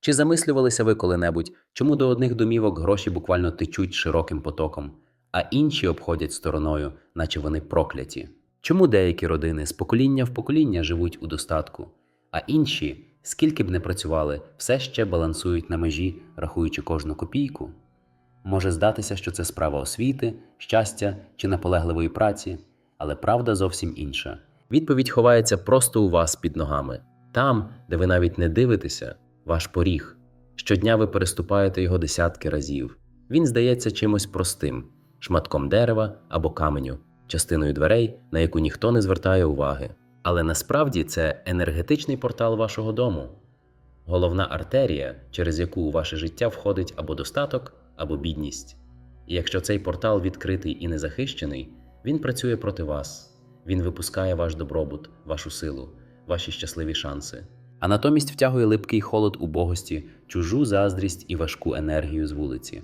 Чи замислювалися ви коли-небудь, чому до одних домівок гроші буквально течуть широким потоком, а інші обходять стороною, наче вони прокляті? Чому деякі родини з покоління в покоління живуть у достатку, а інші, скільки б не працювали, все ще балансують на межі, рахуючи кожну копійку? Може здатися, що це справа освіти, щастя чи наполегливої праці, але правда зовсім інша. Відповідь ховається просто у вас під ногами, там, де ви навіть не дивитеся, ваш поріг. Щодня ви переступаєте його десятки разів. Він здається чимось простим, шматком дерева або каменю, частиною дверей, на яку ніхто не звертає уваги. Але насправді це енергетичний портал вашого дому, головна артерія, через яку у ваше життя входить або достаток, або бідність. І якщо цей портал відкритий і незахищений, він працює проти вас, він випускає ваш добробут, вашу силу, ваші щасливі шанси. А натомість втягує липкий холод убогості, чужу заздрість і важку енергію з вулиці.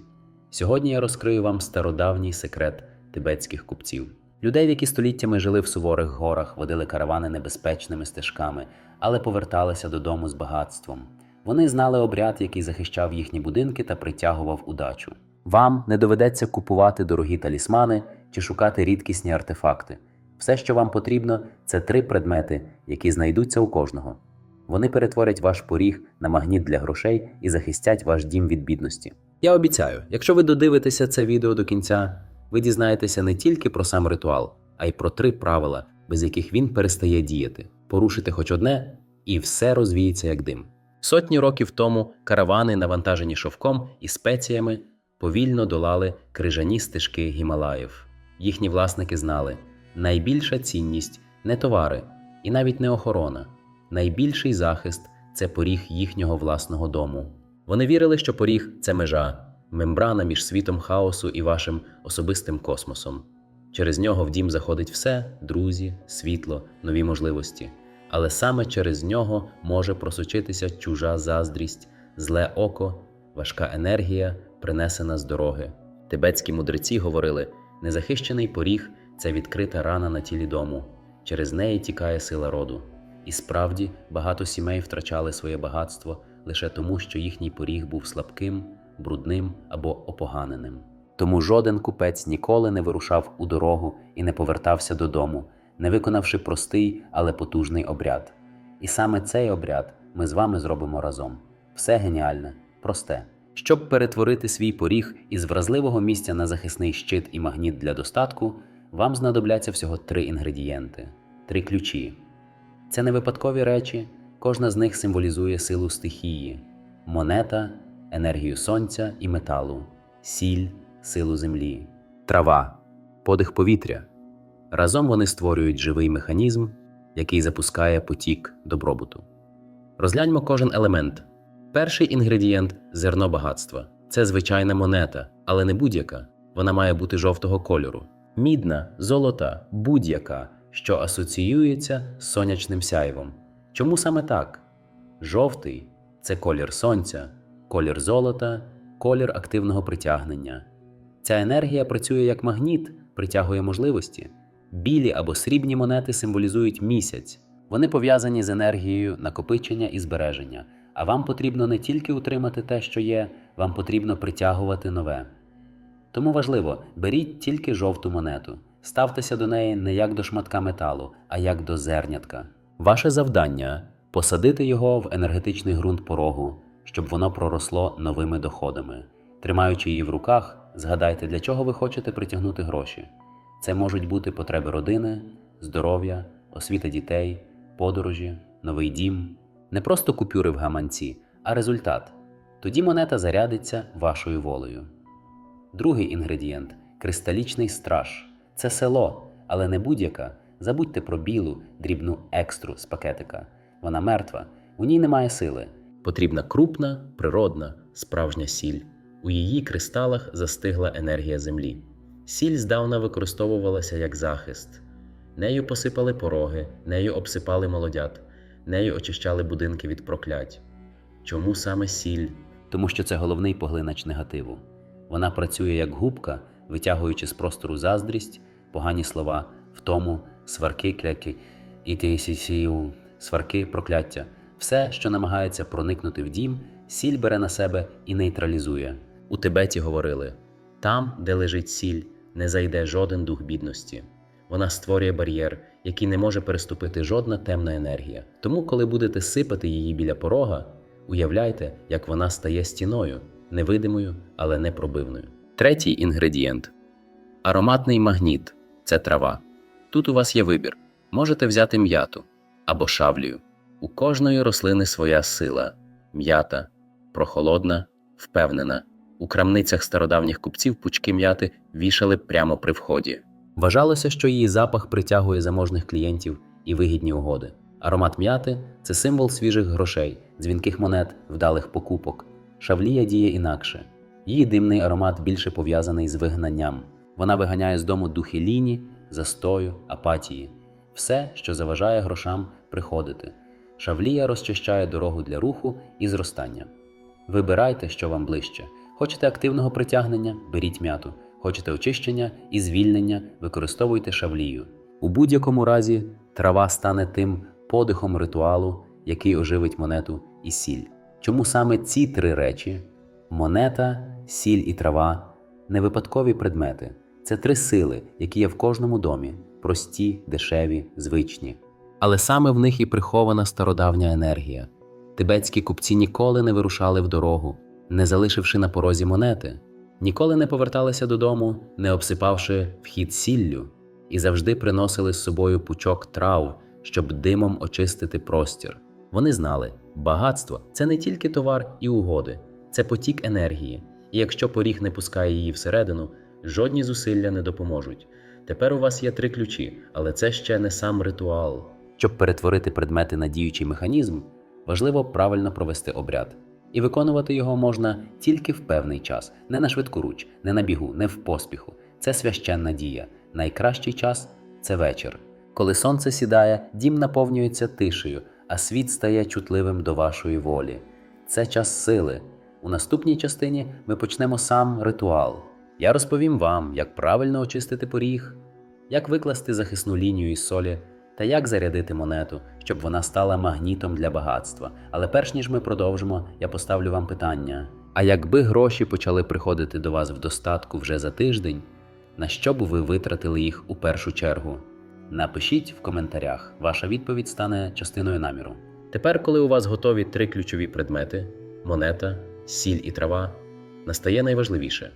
Сьогодні я розкрию вам стародавній секрет тибетських купців. Людей, які століттями жили в суворих горах, водили каравани небезпечними стежками, але поверталися додому з багатством. Вони знали обряд, який захищав їхні будинки та притягував удачу. Вам не доведеться купувати дорогі талісмани чи шукати рідкісні артефакти. Все, що вам потрібно, це три предмети, які знайдуться у кожного. Вони перетворять ваш поріг на магніт для грошей і захистять ваш дім від бідності. Я обіцяю, якщо ви додивитеся це відео до кінця, ви дізнаєтеся не тільки про сам ритуал, а й про три правила, без яких він перестає діяти. Порушите хоч одне, і все розвіється як дим. Сотні років тому каравани, навантажені шовком і спеціями, повільно долали крижані стежки Гімалаїв. Їхні власники знали, найбільша цінність не товари і навіть не охорона. Найбільший захист це поріг їхнього власного дому. Вони вірили, що поріг це межа, мембрана між світом хаосу і вашим особистим космосом. Через нього в дім заходить все друзі, світло, нові можливості. Але саме через нього може просочитися чужа заздрість, зле око, важка енергія, принесена з дороги. Тибетські мудреці говорили: незахищений поріг це відкрита рана на тілі дому, через неї тікає сила роду. І справді багато сімей втрачали своє багатство лише тому, що їхній поріг був слабким, брудним або опоганеним. Тому жоден купець ніколи не вирушав у дорогу і не повертався додому, не виконавши простий, але потужний обряд. І саме цей обряд ми з вами зробимо разом. Все геніальне, просте. Щоб перетворити свій поріг із вразливого місця на захисний щит і магніт для достатку, вам знадобляться всього три інгредієнти, три ключі. Це не випадкові речі, кожна з них символізує силу стихії: монета, енергію сонця і металу, сіль, силу землі, трава, подих повітря. Разом вони створюють живий механізм, який запускає потік добробуту. Розгляньмо кожен елемент. Перший інгредієнт зерно багатства. Це звичайна монета, але не будь-яка. Вона має бути жовтого кольору. Мідна, золота, будь-яка, що асоціюється з сонячним сяйвом. Чому саме так? Жовтий це колір сонця, колір золота, колір активного притягнення. Ця енергія працює як магніт, притягує можливості. Білі або срібні монети символізують місяць. Вони пов'язані з енергією накопичення і збереження. А вам потрібно не тільки утримати те, що є, вам потрібно притягувати нове. Тому важливо, беріть тільки жовту монету, ставтеся до неї не як до шматка металу, а як до зернятка. Ваше завдання посадити його в енергетичний ґрунт порогу, щоб воно проросло новими доходами. Тримаючи її в руках, згадайте, для чого ви хочете притягнути гроші. Це можуть бути потреби родини, здоров'я, освіта дітей, подорожі, новий дім, не просто купюри в гаманці, а результат. Тоді монета зарядиться вашою волею. Другий інгредієнт кристалічний страж. Це село, але не будь-яка. Забудьте про білу, дрібну екстру з пакетика. Вона мертва, у ній немає сили. Потрібна крупна, природна, справжня сіль. У її кристалах застигла енергія землі. Сіль здавна використовувалася як захист. Нею посипали пороги, нею обсипали молодят, нею очищали будинки від проклять. Чому саме сіль? Тому що це головний поглинач негативу. Вона працює як губка, витягуючи з простору заздрість, погані слова, втому, сварки, кляки, і тисісію, сварки, прокляття. Все, що намагається проникнути в дім, сіль бере на себе і нейтралізує. У Тибеті говорили: там, де лежить сіль, не зайде жоден дух бідності. Вона створює бар'єр, який не може переступити жодна темна енергія. Тому, коли будете сипати її біля порога, уявляйте, як вона стає стіною, невидимою, але непробивною. Третій інгредієнт ароматний магніт це трава. Тут у вас є вибір: можете взяти м'яту або шавлію. У кожної рослини своя сила м'ята, прохолодна, впевнена. У крамницях стародавніх купців пучки м'яти вішали прямо при вході. Вважалося, що її запах притягує заможних клієнтів і вигідні угоди. Аромат м'яти це символ свіжих грошей, дзвінких монет, вдалих покупок. Шавлія діє інакше. Її димний аромат більше пов'язаний з вигнанням. Вона виганяє з дому духи ліні, застою, апатії, все, що заважає грошам приходити. Шавлія розчищає дорогу для руху і зростання. Вибирайте, що вам ближче. Хочете активного притягнення беріть м'яту. Хочете очищення і звільнення, використовуйте шавлію. У будь-якому разі трава стане тим подихом ритуалу, який оживить монету і сіль. Чому саме ці три речі монета, сіль і трава не випадкові предмети. Це три сили, які є в кожному домі прості, дешеві, звичні. Але саме в них і прихована стародавня енергія. Тибетські купці ніколи не вирушали в дорогу, не залишивши на порозі монети, ніколи не поверталися додому, не обсипавши вхід сіллю, і завжди приносили з собою пучок трав, щоб димом очистити простір. Вони знали, багатство це не тільки товар і угоди, це потік енергії, і якщо поріг не пускає її всередину, жодні зусилля не допоможуть. Тепер у вас є три ключі, але це ще не сам ритуал. Щоб перетворити предмети на діючий механізм, важливо правильно провести обряд. І виконувати його можна тільки в певний час, не на швидкоруч, не на бігу, не в поспіху. Це священна дія. Найкращий час це вечір. Коли сонце сідає, дім наповнюється тишею, а світ стає чутливим до вашої волі. Це час сили. У наступній частині ми почнемо сам ритуал. Я розповім вам, як правильно очистити поріг, як викласти захисну лінію із солі та як зарядити монету, щоб вона стала магнітом для багатства. Але перш ніж ми продовжимо, я поставлю вам питання: а якби гроші почали приходити до вас в достатку вже за тиждень, на що б ви витратили їх у першу чергу? Напишіть в коментарях, ваша відповідь стане частиною наміру. Тепер, коли у вас готові три ключові предмети монета, сіль і трава, настає найважливіше.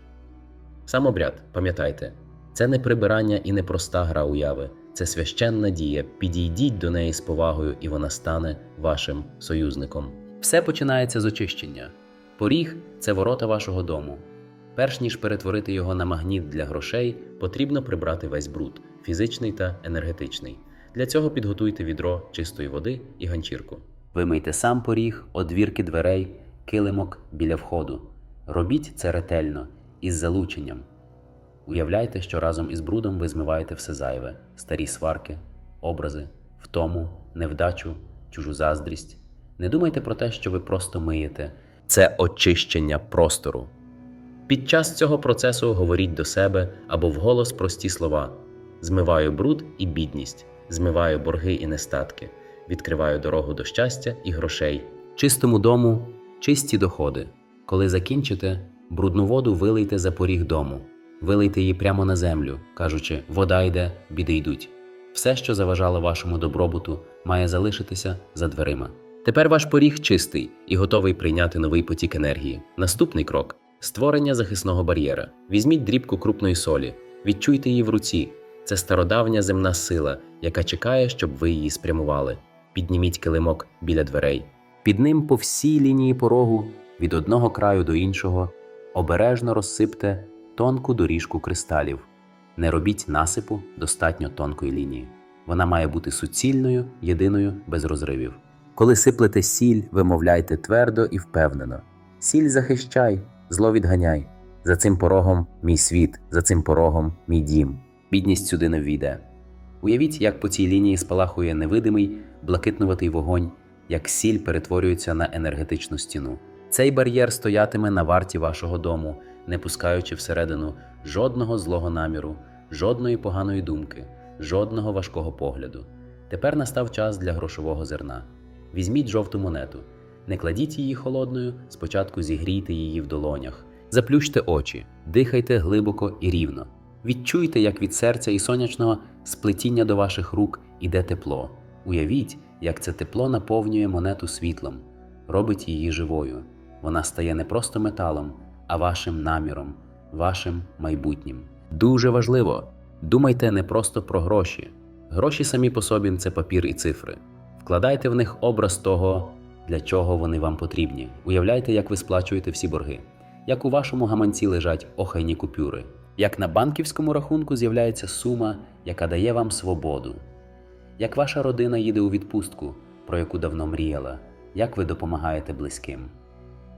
Сам обряд, пам'ятайте, це не прибирання і не проста гра уяви, це священна дія. Підійдіть до неї з повагою, і вона стане вашим союзником. Все починається з очищення. Поріг це ворота вашого дому. Перш ніж перетворити його на магніт для грошей, потрібно прибрати весь бруд фізичний та енергетичний. Для цього підготуйте відро чистої води і ганчірку. Вимийте сам поріг, одвірки дверей, килимок біля входу. Робіть це ретельно, із залученням. Уявляйте, що разом із брудом ви змиваєте все зайве, старі сварки, образи, втому, невдачу, чужу заздрість. Не думайте про те, що ви просто миєте. Це очищення простору. Під час цього процесу говоріть до себе або вголос прості слова: змиваю бруд і бідність, змиваю борги і нестатки, відкриваю дорогу до щастя і грошей. Чистому дому чисті доходи. Коли закінчите, брудну воду вилийте за поріг дому, вилийте її прямо на землю, кажучи, вода йде, біди йдуть. Все, що заважало вашому добробуту, має залишитися за дверима. Тепер ваш поріг чистий і готовий прийняти новий потік енергії. Наступний крок створення захисного бар'єра. Візьміть дрібку крупної солі, відчуйте її в руці. Це стародавня земна сила, яка чекає, щоб ви її спрямували. Підніміть килимок біля дверей. Під ним по всій лінії порогу, від одного краю до іншого, обережно розсипте тонку доріжку кристалів. Не робіть насипу достатньо тонкої лінії. Вона має бути суцільною, єдиною, без розривів. Коли сиплете сіль, вимовляйте твердо і впевнено: сіль захищай, зло відганяй. За цим порогом мій світ, за цим порогом мій дім. Бідність сюди не ввійде. Уявіть, як по цій лінії спалахує невидимий, блакитнуватий вогонь, як сіль перетворюється на енергетичну стіну. Цей бар'єр стоятиме на варті вашого дому, не пускаючи всередину жодного злого наміру, жодної поганої думки, жодного важкого погляду. Тепер настав час для грошового зерна. Візьміть жовту монету, не кладіть її холодною, спочатку зігрійте її в долонях. Заплющте очі, дихайте глибоко і рівно. Відчуйте, як від серця і сонячного сплетіння до ваших рук іде тепло. Уявіть, як це тепло наповнює монету світлом, робить її живою. Вона стає не просто металом, а вашим наміром, вашим майбутнім. Дуже важливо. Думайте не просто про гроші. Гроші самі по собі це папір і цифри. Вкладайте в них образ того, для чого вони вам потрібні. Уявляйте, як ви сплачуєте всі борги, як у вашому гаманці лежать охайні купюри, як на банківському рахунку з'являється сума, яка дає вам свободу, як ваша родина їде у відпустку, про яку давно мріяла, як ви допомагаєте близьким.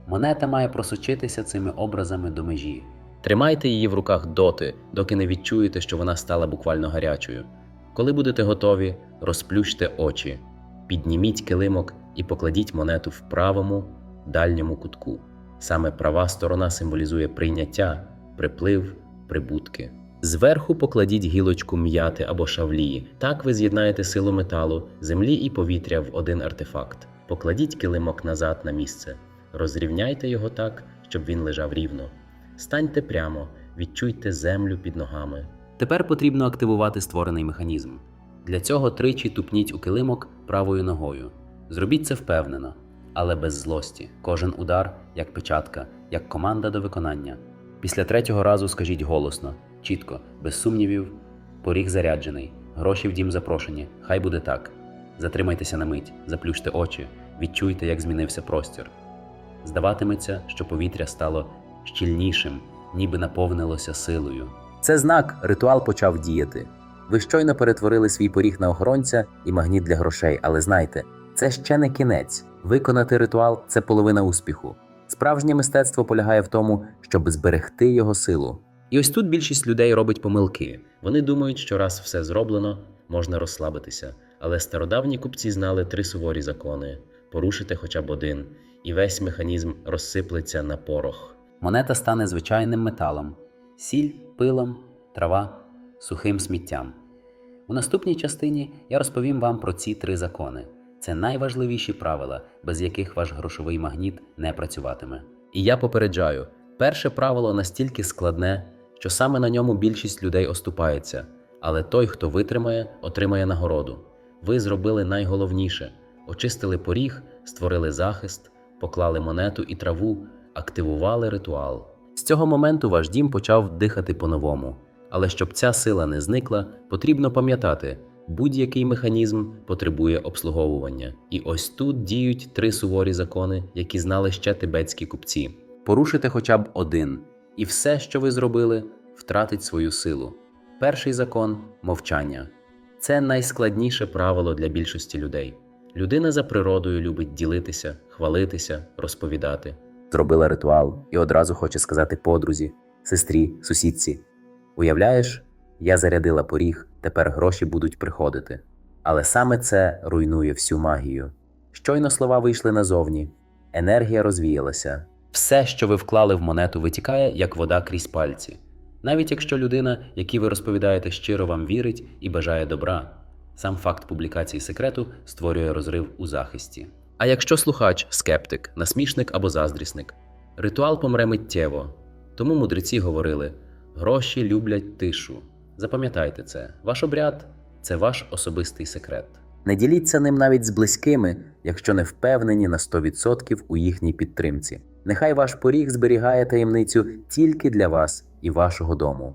Монета має просочитися цими образами до межі. Тримайте її в руках доти, доки не відчуєте, що вона стала буквально гарячою. Коли будете готові, розплющте очі, підніміть килимок і покладіть монету в правому дальньому кутку. Саме права сторона символізує прийняття, приплив, прибутки. Зверху покладіть гілочку м'яти або шавлії. Так ви з'єднаєте силу металу, землі і повітря в один артефакт. Покладіть килимок назад на місце. Розрівняйте його так, щоб він лежав рівно. Станьте прямо, відчуйте землю під ногами. Тепер потрібно активувати створений механізм. Для цього тричі тупніть у килимок правою ногою. Зробіть це впевнено, але без злості. Кожен удар як печатка, як команда до виконання. Після третього разу скажіть голосно, чітко, без сумнівів, поріг заряджений, гроші в дім запрошені. Хай буде так. Затримайтеся на мить, заплющте очі, відчуйте, як змінився простір. Здаватиметься, що повітря стало щільнішим, ніби наповнилося силою. Це знак, ритуал почав діяти. Ви щойно перетворили свій поріг на охоронця і магніт для грошей, але знайте, це ще не кінець. Виконати ритуал це половина успіху. Справжнє мистецтво полягає в тому, щоб зберегти його силу. І ось тут більшість людей робить помилки. Вони думають, що раз все зроблено, можна розслабитися. Але стародавні купці знали три суворі закони: порушити хоча б один, і весь механізм розсиплеться на порох. Монета стане звичайним металом: сіль, пилом, трава, сухим сміттям. У наступній частині я розповім вам про ці три закони. Це найважливіші правила, без яких ваш грошовий магніт не працюватиме. І я попереджаю: перше правило настільки складне, що саме на ньому більшість людей оступається, але той, хто витримає, отримає нагороду. Ви зробили найголовніше: очистили поріг, створили захист, поклали монету і траву, активували ритуал. З цього моменту ваш дім почав дихати по-новому. Але щоб ця сила не зникла, потрібно пам'ятати, будь-який механізм потребує обслуговування. І ось тут діють три суворі закони, які знали ще тибетські купці. Порушите хоча б один, і все, що ви зробили, втратить свою силу. Перший закон мовчання. Це найскладніше правило для більшості людей. Людина за природою любить ділитися, хвалитися, розповідати. Зробила ритуал і одразу хоче сказати подрузі, сестрі, сусідці. Уявляєш, я зарядила поріг, тепер гроші будуть приходити. Але саме це руйнує всю магію. Щойно слова вийшли назовні, енергія розвіялася. Все, що ви вклали в монету, витікає, як вода крізь пальці. Навіть якщо людина, якій ви розповідаєте, щиро вам вірить і бажає добра, сам факт публікації секрету створює розрив у захисті. А якщо слухач скептик, насмішник або заздрісник, ритуал помре миттєво. Тому мудреці говорили: гроші люблять тишу. Запам'ятайте це, ваш обряд це ваш особистий секрет. Не діліться ним навіть з близькими, якщо не впевнені на 100% у їхній підтримці. Нехай ваш поріг зберігає таємницю тільки для вас і вашого дому.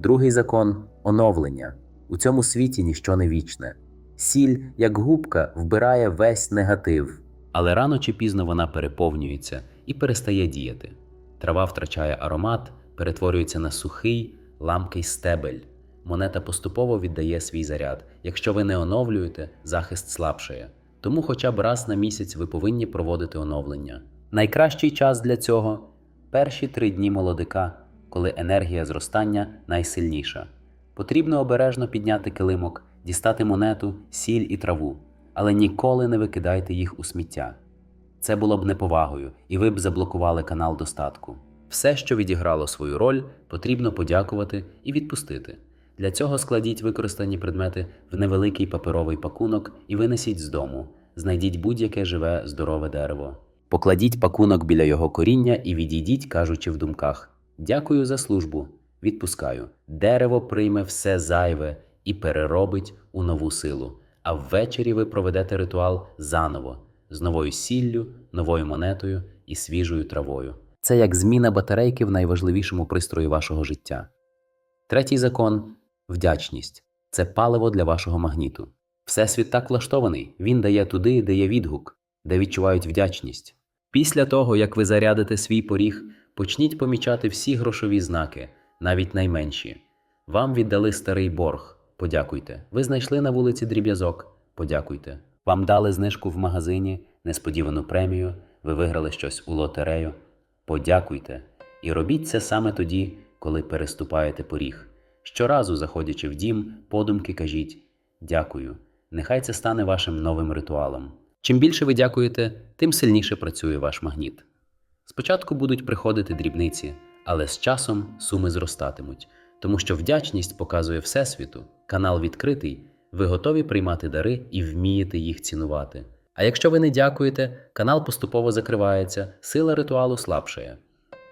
Другий закон оновлення. У цьому світі ніщо не вічне. Сіль, як губка, вбирає весь негатив. Але рано чи пізно вона переповнюється і перестає діяти. Трава втрачає аромат, перетворюється на сухий, ламкий стебель. Монета поступово віддає свій заряд. Якщо ви не оновлюєте, захист слабшає. Тому хоча б раз на місяць ви повинні проводити оновлення. Найкращий час для цього перші три дні молодика, коли енергія зростання найсильніша. Потрібно обережно підняти килимок, дістати монету, сіль і траву, але ніколи не викидайте їх у сміття. Це було б неповагою, і ви б заблокували канал достатку. Все, що відіграло свою роль, потрібно подякувати і відпустити. Для цього складіть використані предмети в невеликий паперовий пакунок і винесіть з дому. Знайдіть будь-яке живе здорове дерево. Покладіть пакунок біля його коріння і відійдіть, кажучи в думках: Дякую за службу. Відпускаю. Дерево прийме все зайве і переробить у нову силу. А ввечері ви проведете ритуал заново з новою сіллю, новою монетою і свіжою травою. Це як зміна батарейки в найважливішому пристрої вашого життя. Третій закон вдячність це паливо для вашого магніту. Всесвіт так влаштований, він дає туди, де є відгук, де відчувають вдячність. Після того, як ви зарядите свій поріг, почніть помічати всі грошові знаки, навіть найменші. Вам віддали старий борг. Подякуйте. Ви знайшли на вулиці дріб'язок. Подякуйте. Вам дали знижку в магазині, несподівану премію, ви виграли щось у лотерею. Подякуйте. І робіть це саме тоді, коли переступаєте поріг. Щоразу, заходячи в дім, подумки кажіть дякую. Нехай це стане вашим новим ритуалом. Чим більше ви дякуєте, тим сильніше працює ваш магніт. Спочатку будуть приходити дрібниці, але з часом суми зростатимуть, тому що вдячність показує Всесвіту, канал відкритий, ви готові приймати дари і вмієте їх цінувати. А якщо ви не дякуєте, канал поступово закривається, сила ритуалу слабшає.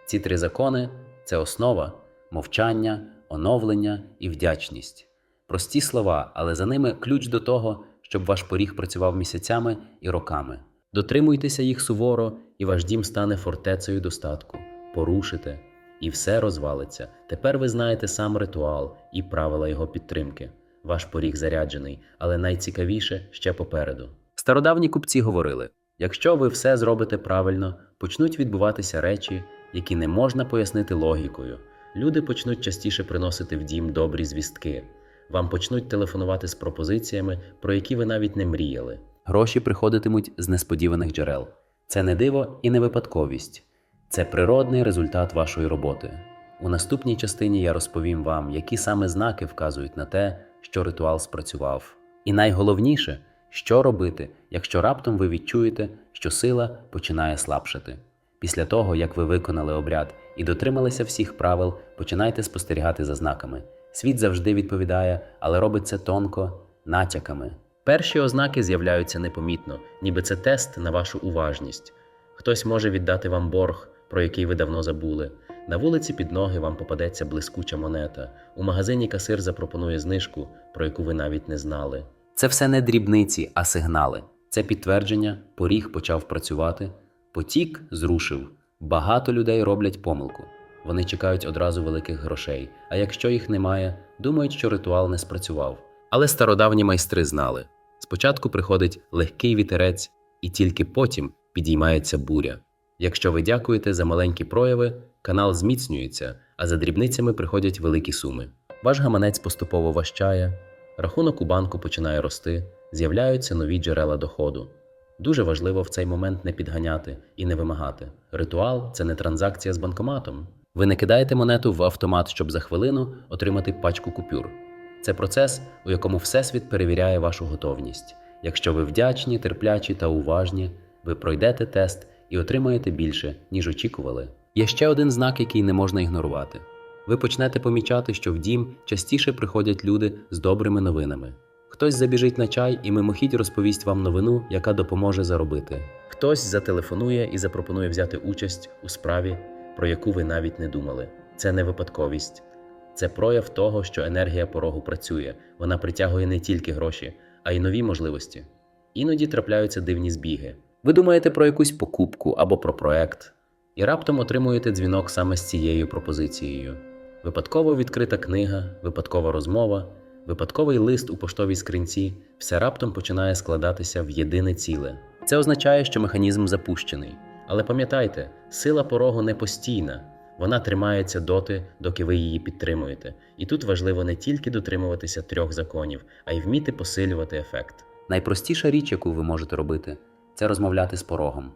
Ці три закони це основа, мовчання, оновлення і вдячність. Прості слова, але за ними ключ до того, щоб ваш поріг працював місяцями і роками. Дотримуйтеся їх суворо, і ваш дім стане фортецею достатку. Порушите, і все розвалиться. Тепер ви знаєте сам ритуал і правила його підтримки. Ваш поріг заряджений, але найцікавіше ще попереду. Стародавні купці говорили: якщо ви все зробите правильно, почнуть відбуватися речі, які не можна пояснити логікою. Люди почнуть частіше приносити в дім добрі звістки. Вам почнуть телефонувати з пропозиціями, про які ви навіть не мріяли. Гроші приходитимуть з несподіваних джерел. Це не диво і не випадковість, це природний результат вашої роботи. У наступній частині я розповім вам, які саме знаки вказують на те, що ритуал спрацював. І найголовніше, що робити, якщо раптом ви відчуєте, що сила починає слабшати. Після того, як ви виконали обряд і дотрималися всіх правил, починайте спостерігати за знаками. Світ завжди відповідає, але робить це тонко, натяками. Перші ознаки з'являються непомітно, ніби це тест на вашу уважність. Хтось може віддати вам борг, про який ви давно забули. На вулиці під ноги вам попадеться блискуча монета. У магазині касир запропонує знижку, про яку ви навіть не знали. Це все не дрібниці, а сигнали. Це підтвердження, поріг почав працювати, потік зрушив. Багато людей роблять помилку. Вони чекають одразу великих грошей, а якщо їх немає, думають, що ритуал не спрацював. Але стародавні майстри знали: спочатку приходить легкий вітерець, і тільки потім підіймається буря. Якщо ви дякуєте за маленькі прояви, канал зміцнюється, а за дрібницями приходять великі суми. Ваш гаманець поступово важчає, рахунок у банку починає рости, з'являються нові джерела доходу. Дуже важливо в цей момент не підганяти і не вимагати. Ритуал це не транзакція з банкоматом. Ви не кидаєте монету в автомат, щоб за хвилину отримати пачку купюр. Це процес, у якому Всесвіт перевіряє вашу готовність. Якщо ви вдячні, терплячі та уважні, ви пройдете тест і отримаєте більше, ніж очікували. Є ще один знак, який не можна ігнорувати. Ви почнете помічати, що в дім частіше приходять люди з добрими новинами. Хтось забіжить на чай і мимохідь розповість вам новину, яка допоможе заробити. Хтось зателефонує і запропонує взяти участь у справі, про яку ви навіть не думали. Це не випадковість, це прояв того, що енергія порогу працює. Вона притягує не тільки гроші, а й нові можливості. Іноді трапляються дивні збіги. Ви думаєте про якусь покупку або про проект, і раптом отримуєте дзвінок саме з цією пропозицією. Випадково відкрита книга, випадкова розмова, випадковий лист у поштовій скринці все раптом починає складатися в єдине ціле. Це означає, що механізм запущений. Але пам'ятайте, сила порогу не постійна, вона тримається доти, доки ви її підтримуєте. І тут важливо не тільки дотримуватися трьох законів, а й вміти посилювати ефект. Найпростіша річ, яку ви можете робити, це розмовляти з порогом.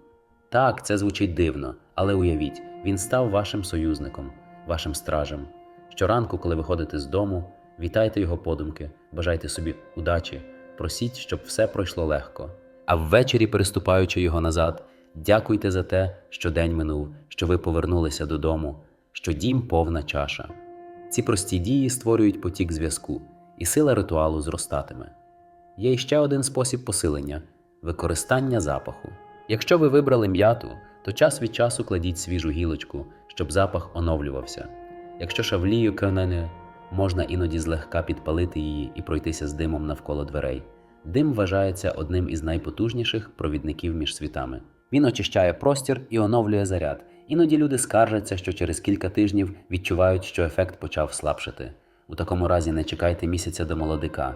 Так, це звучить дивно, але уявіть, він став вашим союзником, вашим стражем. Щоранку, коли виходите з дому, вітайте його подумки, бажайте собі удачі, просіть, щоб все пройшло легко. А ввечері, переступаючи його назад, Дякуйте за те, що день минув, що ви повернулися додому, що дім повна чаша. Ці прості дії створюють потік зв'язку, і сила ритуалу зростатиме. Є іще один спосіб посилення використання запаху. Якщо ви вибрали м'яту, то час від часу кладіть свіжу гілочку, щоб запах оновлювався. Якщо шавлію канене, можна іноді злегка підпалити її і пройтися з димом навколо дверей. Дим вважається одним із найпотужніших провідників між світами. Він очищає простір і оновлює заряд. Іноді люди скаржаться, що через кілька тижнів відчувають, що ефект почав слабшати. У такому разі не чекайте місяця до молодика.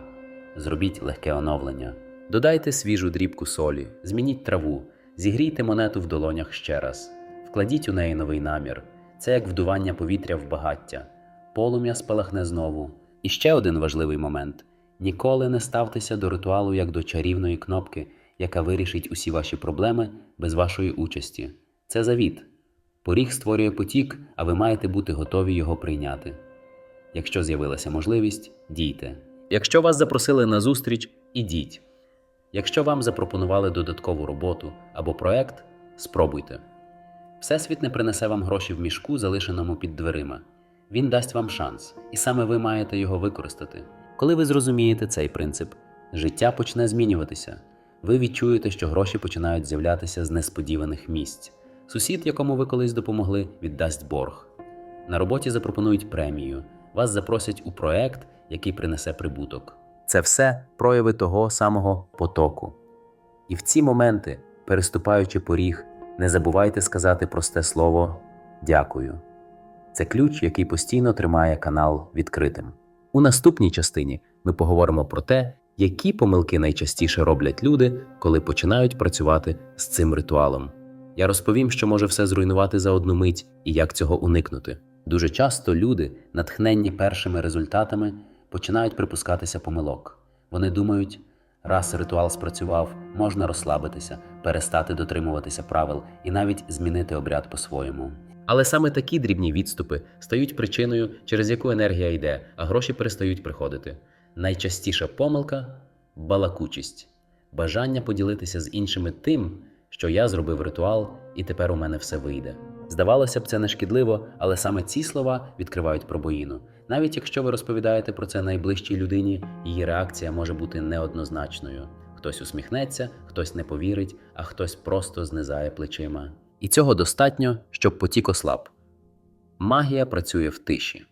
Зробіть легке оновлення. Додайте свіжу дрібку солі, змініть траву, зігрійте монету в долонях ще раз, вкладіть у неї новий намір. Це як вдування повітря в багаття. Полум'я спалахне знову. І ще один важливий момент: ніколи не ставтеся до ритуалу як до чарівної кнопки, яка вирішить усі ваші проблеми без вашої участі. Це завіт. Поріг створює потік, а ви маєте бути готові його прийняти. Якщо з'явилася можливість, дійте. Якщо вас запросили на зустріч, ідіть. Якщо вам запропонували додаткову роботу або проект, спробуйте. Всесвіт не принесе вам гроші в мішку, залишеному під дверима. Він дасть вам шанс, і саме ви маєте його використати. Коли ви зрозумієте цей принцип, життя почне змінюватися. Ви відчуєте, що гроші починають з'являтися з несподіваних місць. Сусід, якому ви колись допомогли, віддасть борг. На роботі запропонують премію, вас запросять у проект, який принесе прибуток. Це все прояви того самого потоку. І в ці моменти, переступаючи поріг, не забувайте сказати просте слово дякую. Це ключ, який постійно тримає канал відкритим. У наступній частині ми поговоримо про те, які помилки найчастіше роблять люди, коли починають працювати з цим ритуалом. Я розповім, що може все зруйнувати за одну мить і як цього уникнути. Дуже часто люди, натхненні першими результатами, починають припускатися помилок. Вони думають, раз ритуал спрацював, можна розслабитися, перестати дотримуватися правил і навіть змінити обряд по-своєму. Але саме такі дрібні відступи стають причиною, через яку енергія йде, а гроші перестають приходити. Найчастіша помилка балакучість, бажання поділитися з іншими тим, що я зробив ритуал, і тепер у мене все вийде. Здавалося б, це не шкідливо, але саме ці слова відкривають пробоїну. Навіть якщо ви розповідаєте про це найближчій людині, її реакція може бути неоднозначною. Хтось усміхнеться, хтось не повірить, а хтось просто знизає плечима. І цього достатньо, щоб потік ослаб. Магія працює в тиші.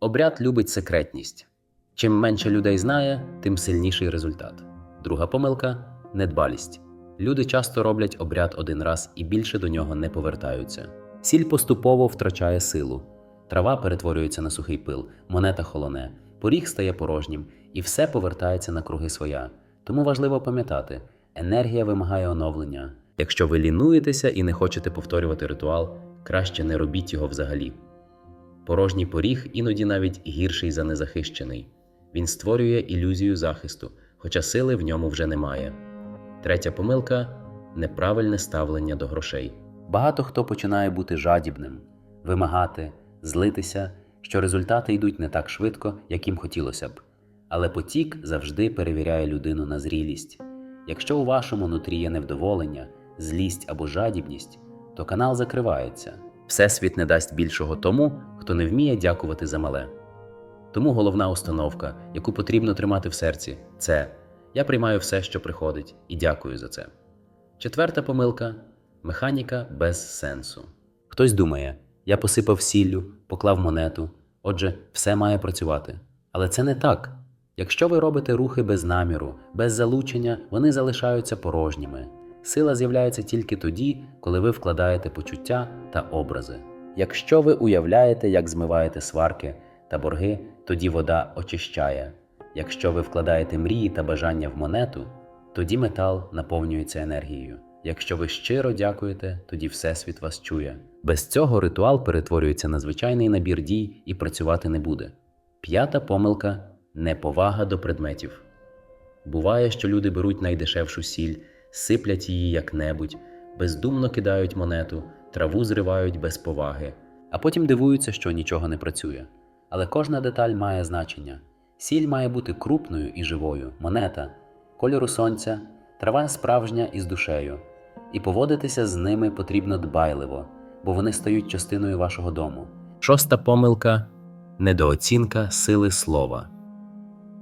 Обряд любить секретність. Чим менше людей знає, тим сильніший результат. Друга помилка недбалість. Люди часто роблять обряд один раз і більше до нього не повертаються. Сіль поступово втрачає силу. Трава перетворюється на сухий пил, монета холоне, поріг стає порожнім, і все повертається на круги своя. Тому важливо пам'ятати, енергія вимагає оновлення. Якщо ви лінуєтеся і не хочете повторювати ритуал, краще не робіть його взагалі. Порожній поріг іноді навіть гірший за незахищений. Він створює ілюзію захисту, хоча сили в ньому вже немає. Третя помилка неправильне ставлення до грошей. Багато хто починає бути жадібним, вимагати, злитися, що результати йдуть не так швидко, як їм хотілося б. Але потік завжди перевіряє людину на зрілість. Якщо у вашому нутрі є невдоволення, злість або жадібність, то канал закривається. Всесвіт не дасть більшого тому, хто не вміє дякувати за мале. Тому головна установка, яку потрібно тримати в серці, це я приймаю все, що приходить, і дякую за це. Четверта помилка механіка без сенсу. Хтось думає, я посипав сіллю, поклав монету, отже, все має працювати. Але це не так. Якщо ви робите рухи без наміру, без залучення, вони залишаються порожніми. Сила з'являється тільки тоді, коли ви вкладаєте почуття та образи. Якщо ви уявляєте, як змиваєте сварки та борги, тоді вода очищає. Якщо ви вкладаєте мрії та бажання в монету, тоді метал наповнюється енергією. Якщо ви щиро дякуєте, тоді Всесвіт вас чує. Без цього ритуал перетворюється на звичайний набір дій і працювати не буде. П'ята помилка неповага до предметів. Буває, що люди беруть найдешевшу сіль, сиплять її як-небудь, бездумно кидають монету, траву зривають без поваги, а потім дивуються, що нічого не працює. Але кожна деталь має значення. Сіль має бути крупною і живою, монета, кольору сонця, трава справжня і з душею. і поводитися з ними потрібно дбайливо, бо вони стають частиною вашого дому. Шоста помилка недооцінка сили слова.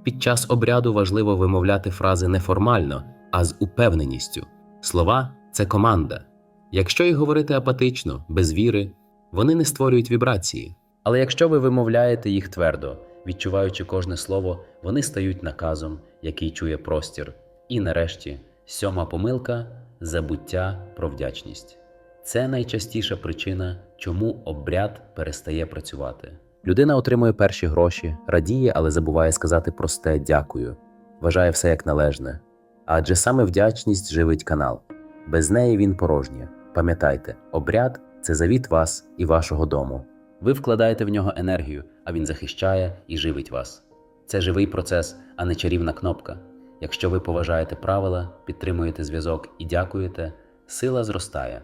Під час обряду важливо вимовляти фрази не формально, а з упевненістю. Слова це команда. Якщо їх говорити апатично, без віри, вони не створюють вібрації. Але якщо ви вимовляєте їх твердо, відчуваючи кожне слово, вони стають наказом, який чує простір. І нарешті, сьома помилка забуття про вдячність. Це найчастіша причина, чому обряд перестає працювати. Людина отримує перші гроші, радіє, але забуває сказати просте дякую, вважає все як належне. Адже саме вдячність живить канал. Без неї він порожнє. Пам'ятайте, обряд це завіт вас і вашого дому. Ви вкладаєте в нього енергію, а він захищає і живить вас. Це живий процес, а не чарівна кнопка. Якщо ви поважаєте правила, підтримуєте зв'язок і дякуєте, сила зростає.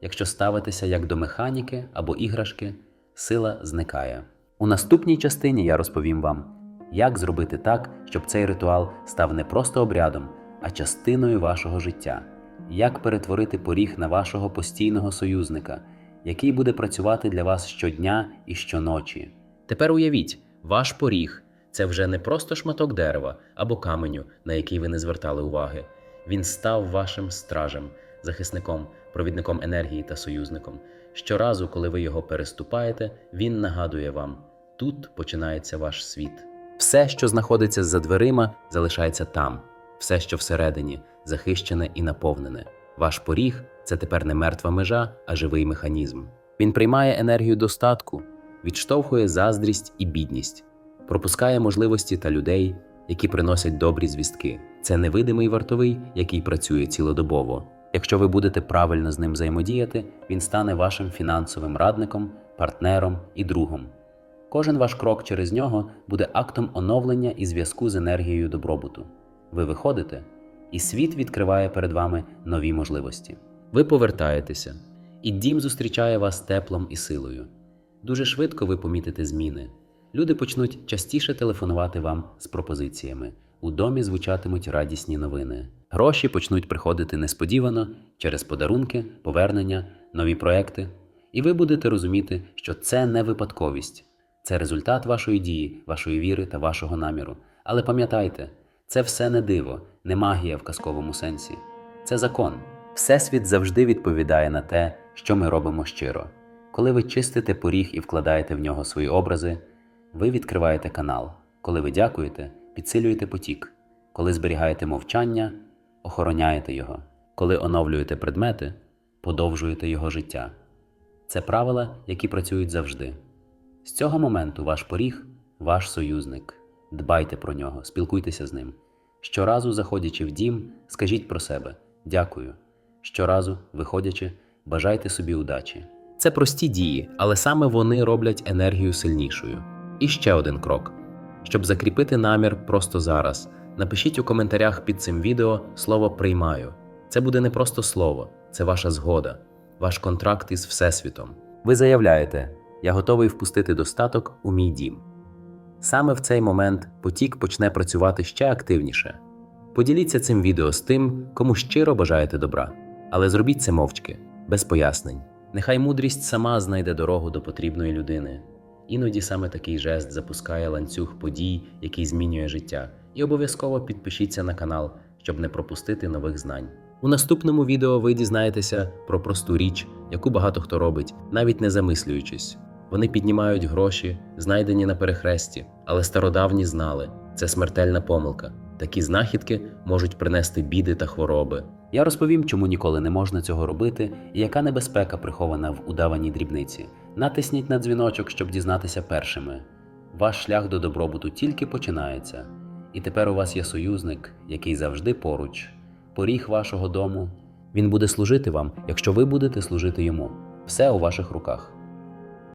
Якщо ставитеся як до механіки або іграшки, сила зникає. У наступній частині я розповім вам, як зробити так, щоб цей ритуал став не просто обрядом, а частиною вашого життя, як перетворити поріг на вашого постійного союзника, який буде працювати для вас щодня і щоночі. Тепер уявіть, ваш поріг це вже не просто шматок дерева або каменю, на який ви не звертали уваги. Він став вашим стражем, захисником, провідником енергії та союзником. Щоразу, коли ви його переступаєте, він нагадує вам: тут починається ваш світ. Все, що знаходиться за дверима, залишається там, все, що всередині, захищене і наповнене. Ваш поріг це тепер не мертва межа, а живий механізм. Він приймає енергію достатку, відштовхує заздрість і бідність, пропускає можливості та людей, які приносять добрі звістки. Це невидимий вартовий, який працює цілодобово. Якщо ви будете правильно з ним взаємодіяти, він стане вашим фінансовим радником, партнером і другом. Кожен ваш крок через нього буде актом оновлення і зв'язку з енергією добробуту. Ви виходите, і світ відкриває перед вами нові можливості. Ви повертаєтеся, і дім зустрічає вас теплом і силою. Дуже швидко ви помітите зміни. Люди почнуть частіше телефонувати вам з пропозиціями. У домі звучатимуть радісні новини. Гроші почнуть приходити несподівано через подарунки, повернення, нові проекти. І ви будете розуміти, що це не випадковість, це результат вашої дії, вашої віри та вашого наміру. Але пам'ятайте, це все не диво, не магія в казковому сенсі. Це закон. Всесвіт завжди відповідає на те, що ми робимо щиро. Коли ви чистите поріг і вкладаєте в нього свої образи, ви відкриваєте канал. Коли ви дякуєте, підсилюєте потік. Коли зберігаєте мовчання, охороняєте його. Коли оновлюєте предмети, подовжуєте його життя. Це правила, які працюють завжди. З цього моменту ваш поріг ваш союзник. Дбайте про нього, спілкуйтеся з ним. Щоразу, заходячи в дім, скажіть про себе дякую. Щоразу, виходячи, бажайте собі удачі. Це прості дії, але саме вони роблять енергію сильнішою. І ще один крок. Щоб закріпити намір просто зараз, напишіть у коментарях під цим відео слово приймаю. Це буде не просто слово, це ваша згода, ваш контракт із Всесвітом. Ви заявляєте, я готовий впустити достаток у мій дім. Саме в цей момент потік почне працювати ще активніше. Поділіться цим відео з тим, кому щиро бажаєте добра, але зробіть це мовчки, без пояснень. Нехай мудрість сама знайде дорогу до потрібної людини. Іноді саме такий жест запускає ланцюг подій, який змінює життя. І обов'язково підпишіться на канал, щоб не пропустити нових знань. У наступному відео ви дізнаєтеся про просту річ, яку багато хто робить, навіть не замислюючись. Вони піднімають гроші, знайдені на перехресті, але стародавні знали це смертельна помилка. Такі знахідки можуть принести біди та хвороби. Я розповім, чому ніколи не можна цього робити, і яка небезпека прихована в удаваній дрібниці. Натисніть на дзвіночок, щоб дізнатися першими. Ваш шлях до добробуту тільки починається, і тепер у вас є союзник, який завжди поруч. Поріг вашого дому. Він буде служити вам, якщо ви будете служити йому. Все у ваших руках.